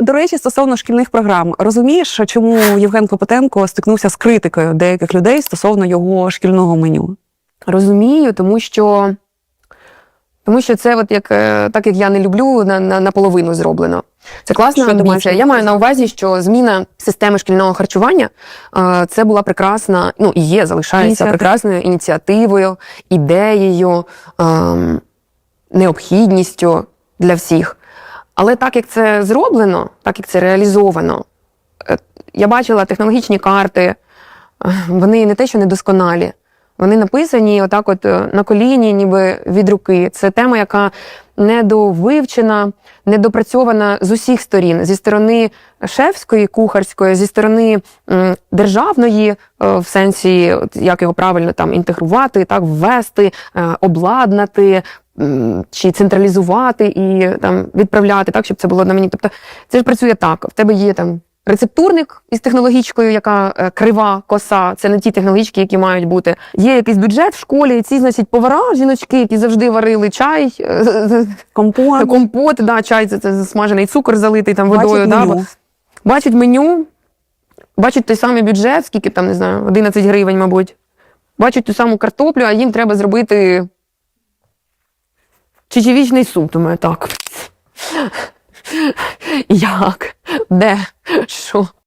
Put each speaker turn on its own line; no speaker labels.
До речі, стосовно шкільних програм, розумієш, чому Євген Клопотенко стикнувся з критикою деяких людей стосовно його шкільного меню?
Розумію, тому що, тому що це, от як, е, так як я не люблю, на, на, наполовину зроблено. Це класна
Що
амбіція. Я маю на увазі, що зміна системи шкільного харчування е, це була прекрасна, ну і є, залишається
Ініціатива.
прекрасною ініціативою, ідеєю, ем, необхідністю для всіх. Але так як це зроблено, так як це реалізовано, е, я бачила технологічні карти, е, вони не те, що недосконалі. Вони написані отак, от е, на коліні, ніби від руки. Це тема, яка недовивчена, недопрацьована з усіх сторін: зі сторони шефської, кухарської, зі сторони державної, в сенсі, як його правильно там інтегрувати, так ввести, обладнати. Чи централізувати і там відправляти, так щоб це було на мені. Тобто це ж працює так. В тебе є там рецептурник із технологічкою, яка е, крива, коса. Це не ті технологічки, які мають бути. Є якийсь бюджет в школі, і ці, значить, повара, жіночки, які завжди варили чай, е,
Компот,
компот, да, чай, це, це засмажений цукор залитий там водою.
бачить
да,
меню.
бо- бачать меню, бачать той самий бюджет, скільки там, не знаю, 11 гривень, мабуть. Бачать ту саму картоплю, а їм треба зробити чечевічний суп. Думаю, так. Як? Де? Що?